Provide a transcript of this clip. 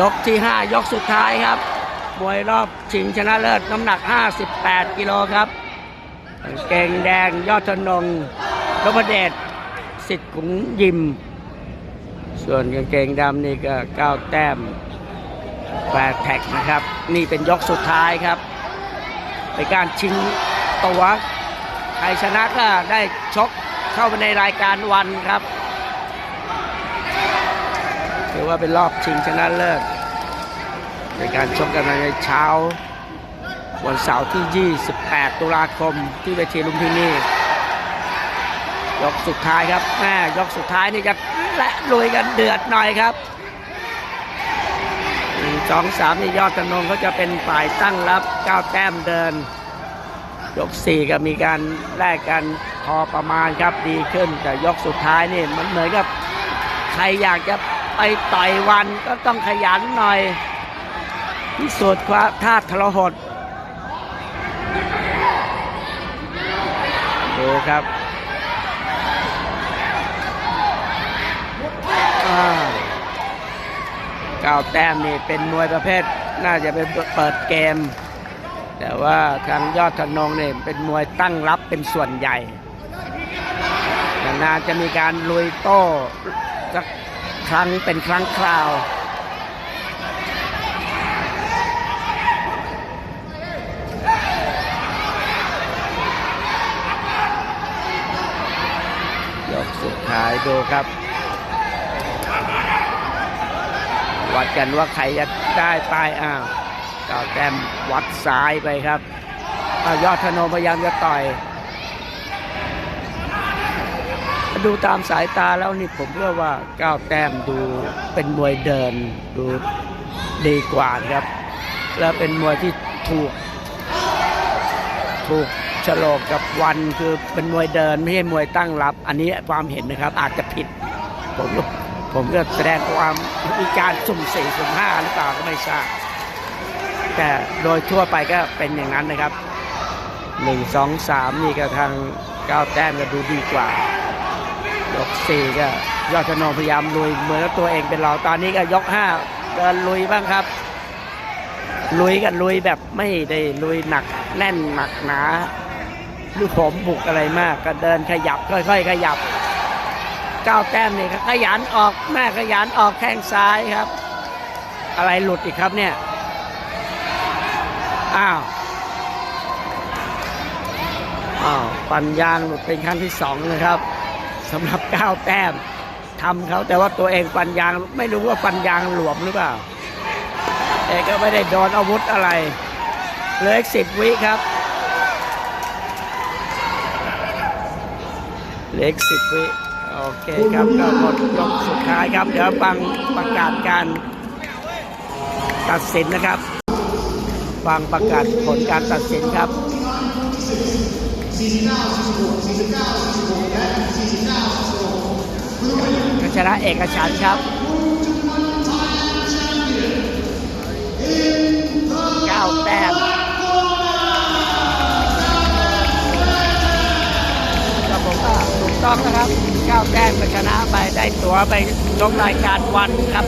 ยกที่ 5 ยกสุดท้ายครับมวยรอบชิงชนะเลิศน้ำหนัก 58 กิโลครับเก่งแดงยอดธนงนพเดชสิทธิ์ขุงยิม ส่วนกางเกงดำนี่ก็ก้าวแต้มแฟร์แท็กนะครับ นี่เป็นยกสุดท้ายครับเป็นการชิงตัวใครชนะก็ได้ชกเข้าไปในรายการวันครับ ถือว่าเป็นรอบชิงชนะเลิศในการชกกันในเช้า วันเสาร์ที่ 28 ตุลาคมที่เวทีลุมพินียกสุดท้ายครับแม่ยกสุดท้ายนี่จะและลุยกันเดือดหน่อยครับหนึ่งสองสามนี่ยอดธนงเขาจะเป็นฝ่ายตั้งรับก้าวแต้มเดิน ยกสี่ก็มีการแลกกันพอประมาณครับดีขึ้น แต่ยกสุดท้ายนี่มันเหมือนกับใครอยากจะ ไปต่อยวันก็ต้องขยันหน่อยพิสูจน์ความท่าทรหดดูครับก้าวแต้มนี่เป็นมวยประเภทน่าจะเป็นเปิดเกม แต่ว่าทางยอดธนงเนี่ยเป็นมวยตั้งรับเป็นส่วนใหญ่นานๆจะมีการลุยโต้สัก ครั้งเป็นครั้งคราว ยกสุดท้ายดูครับ วัดกันว่าใครจะได้ไปอ้าวก้าแต้มวัดซ้ายไปครับอยอดธนงพยายามจะต่อย ดูตามสายตาแล้วนี่ผมเชื่อว่าก้าวแต้มดูเป็นมวยเดินดูดีกว่าครับ แล้วเป็นมวยที่ถูก ถูกฉลกกับวันคือเป็นมวยเดินไม่ใช่มวยตั้งรับ อันนี้ความเห็นนะครับอาจจะผิด ผมผมก็แสดงความมีการสุ่มสี่สุ่มห้าหรือเปล่าก็ไม่ทราบแต่โดยทั่วไปก็เป็นอย่างนั้นนะครับหนึ่งสองสามนี่ก็ทางก้าวแต้มก็ดูดีกว่า ยกสี่ก็ยอดธนงพยายามลุยเหมือนตัวเองเป็นเราตอนนี้ก็ยกห้าเดินลุยบ้างครับ ลุยกันลุยแบบไม่ได้ลุยหนักแน่นหนักหนาหรือผมบุกอะไรมาก ก็เดินขยับค่อย ๆ ขยับก้าวแต้มนี่ขยันออกแม่ขยันออกแข้งซ้ายครับ อะไรหลุดอีกครับเนี่ยอ้าวอ้าวปันยาหลุดเป็นครั้งที่สองนะครับ สำหรับก้าวแต้มทำเขาแต่ว่าตัวเองปันยางไม่รู้ว่าปันยางหลวมหรือเปล่าแต่ก็ไม่ได้โดนอาวุธอะไรเหลืออีกสิบวิครับเหลืออีกสิบวิโอเคครับก็หมดยกสุดท้ายครับ เดี๋ยวฟังประกาศการตัดสินนะครับ ฟังประกาศผลการตัดสินครับ นะเอกฉันครับเก้าแต้มครับผมก็ถูกต้องนะครับเก้าแต้มก็ชนะไปได้ตั๋วไปลงรายการวันครับ